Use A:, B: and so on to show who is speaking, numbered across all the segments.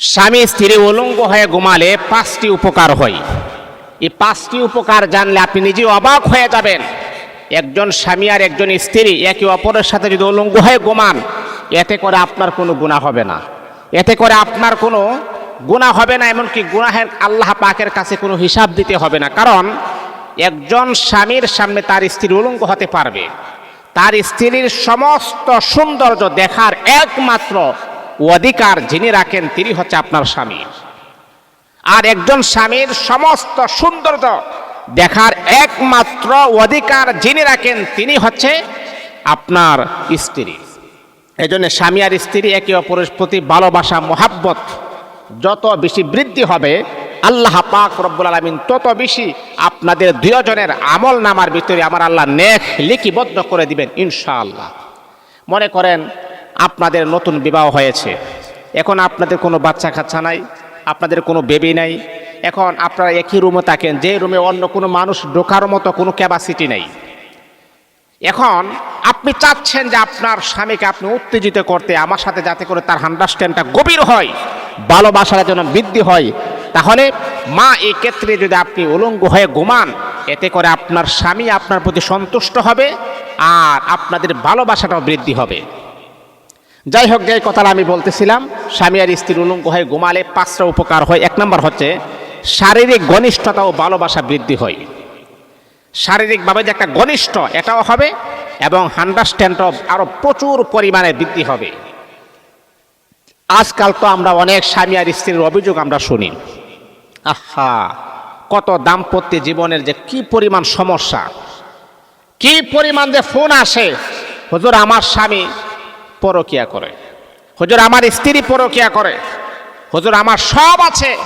A: স্বামী স্ত্রী উলঙ্গ হয়ে ঘুমালে পাঁচটি উপকার হয়। এই পাঁচটি উপকার জানলে আপনি নিজে অবাক হয়ে যাবেন। একজন স্বামী আর একজন স্ত্রী একে অপরের সাথে যদি উলঙ্গ হয়ে ঘুমান, এতে করে আপনার কোনো গুণা হবে না। এতে করে আপনার কোনো গুণা হবে না, এমনকি গুনাহের আল্লাহ পাকের কাছে কোনো হিসাব দিতে হবে না। কারণ একজন স্বামীর সামনে তার স্ত্রী উলঙ্গ হতে পারবে। তার স্ত্রীর সমস্ত সৌন্দর্য দেখার একমাত্র অধিকার যিনি রাখেন, তিনি হচ্ছে আপনার স্বামী। আর একজন স্বামীর সমস্ত সৌন্দর্য দেখার একমাত্র অধিকার যিনি রাখেন, তিনি হচ্ছে আপনার স্ত্রী। এই জন্য স্বামী আর স্ত্রী একে অপরের প্রতি ভালোবাসা, মোহাব্বত যত বেশি বৃদ্ধি হবে, আল্লাহ পাক রব্বুল আলমিন তত বেশি আপনাদের দুজনের আমল নামার ভিতরে আমার আল্লাহ নেখ লিখিবদ্ধ করে দিবেন, ইনশাআল্লাহ। মনে করেন আপনাদের নতুন বিবাহ হয়েছে। এখন আপনাদের কোনো বাচ্চা কাচ্চা নাই, আপনাদের কোনো বেবি নাই। এখন আপনারা একই রুমে থাকেন, যে রুমে অন্য কোনো মানুষ ঢোকার মতো কোনো ক্যাপাসিটি নেই। এখন আপনি চাচ্ছেন যে আপনার স্বামীকে আপনি উত্তেজিত করতে, আমার সাথে যাতে করে তার আন্ডারস্ট্যান্ডটা গভীর হয়, ভালোবাসার যেন বৃদ্ধি হয়। তাহলে মা এই ক্ষেত্রে যদি আপনি উলঙ্গ হয়ে ঘুমান, এতে করে আপনার স্বামী আপনার প্রতি সন্তুষ্ট হবে আর আপনাদের ভালোবাসাটাও বৃদ্ধি হবে। যাই হোক, যে কথাটা আমি বলতেছিলাম, স্বামী আর স্ত্রীর উলঙ্গ হয়ে ঘুমালে পাঁচটা উপকার হয়। এক নম্বর হচ্ছে, শারীরিক ঘনিষ্ঠতা ও ভালোবাসা বৃদ্ধি হয়। শারীরিকভাবে যে একটা ঘনিষ্ঠ, এটাও হবে এবং আন্ডারস্ট্যান্ডও আরও প্রচুর পরিমাণে বৃদ্ধি হবে। আজকাল তো আমরা অনেক স্বামী আর স্ত্রীর অভিযোগ আমরা শুনি। আহা, কত দাম্পত্য জীবনের যে কি পরিমাণ সমস্যা। কি পরিমাণ যে ফোন আসে। হুজুর, আমার স্বামী পরকিয়া করে। হুজুর, আমার স্ত্রী পরকিয়া করে। হুজুর, আমার সব আছে,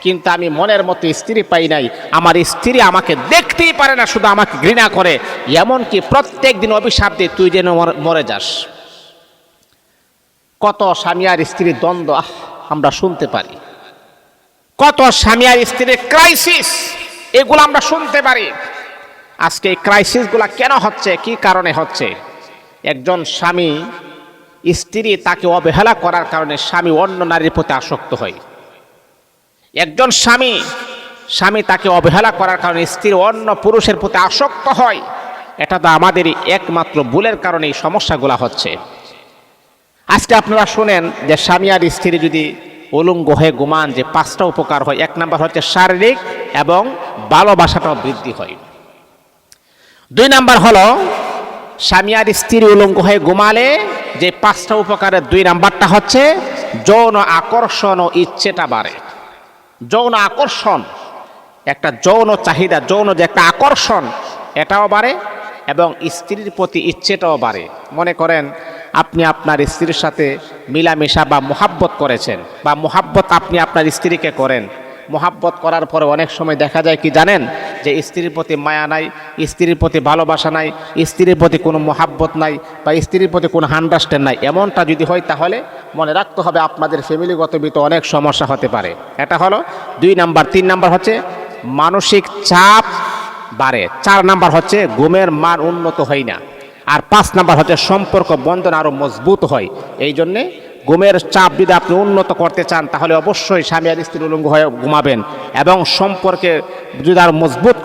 A: কিন্তু আমি মনের মতো স্ত্রী পাই নাই। আমার স্ত্রী আমাকে দেখতেই পারে না, শুধু আমাকে ঘৃণা করে। এমনকি প্রত্যেক দিন অভিশাপ দিয়ে তুই যেন মর- যাস। কত স্বামী আর স্ত্রীর দ্বন্দ্ব আমরা শুনতে পারি। কত স্বামী আর স্ত্রীর ক্রাইসিস এগুলো আমরা শুনতে পারি। আজকে এই ক্রাইসিসগুলো কেন হচ্ছে, কি কারণে হচ্ছে? একজন স্বামী স্ত্রী তাকে অবহেলা করার কারণে স্বামী অন্য নারীর প্রতি আসক্ত হয়। একজন স্বামী স্বামী তাকে অবহেলা করার কারণে স্ত্রী অন্য পুরুষের প্রতি আসক্ত হয়, এটা তো আমাদেরই একমাত্র ভুলের কারণে এই সমস্যাগুলো হচ্ছে। আজকে আপনারা শুনেন যে স্বামী আর স্ত্রী যদি উলঙ্গ হয়ে ঘুমান, যে পাঁচটা উপকার হয়। এক নাম্বার হচ্ছে শারীরিক এবং ভালোবাসাটাও বৃদ্ধি হয়। দুই নাম্বার হলো স্বামী আর স্ত্রী উলঙ্গ হয়ে ঘুমালে, যে পাঁচটা উপকারের দুই নাম্বারটা হচ্ছে যৌন আকর্ষণ ও ইচ্ছেটা বাড়ে। যৌন আকর্ষণ, একটা যৌন চাহিদা, যৌন যে একটা আকর্ষণ, এটাও বাড়ে এবং স্ত্রীর প্রতি ইচ্ছেটাও বাড়ে। মনে করেন, আপনি আপনার স্ত্রীর সাথে মিলামেশা বা মোহাব্বত করেছেন বা মোহাব্বত আপনি আপনার স্ত্রীকে করেন। মোহাব্বত করার পরে অনেক সময় দেখা যায় কি জানেন, যে স্ত্রীর প্রতি মায়া নাই স্ত্রীর প্রতি ভালোবাসা নাই, স্ত্রীর প্রতি কোনো মোহাব্বত নাই বা স্ত্রীর প্রতি কোনো আন্ডারস্ট্যান্ড নাই। এমনটা যদি হয় তাহলে মনে রাখতে হবে আপনাদের ফ্যামিলিগত ভিতরে অনেক সমস্যা হতে পারে। এটা হলো দুই নাম্বার। তিন নাম্বার হচ্ছে মানসিক চাপ বাড়ে। চার নাম্বার হচ্ছে ঘুমের মান উন্নত হয় না। আর পাঁচ নাম্বার হচ্ছে সম্পর্ক বন্ধন আরও মজবুত হয়। এই জন্যে ঘুমের চাপ যদি আপনি উন্নত করতে চান, তাহলে অবশ্যই স্বামী আর স্ত্রী উলঙ্গ হয়ে ঘুমাবেন এবং সম্পর্কে যদি আরও মজবুত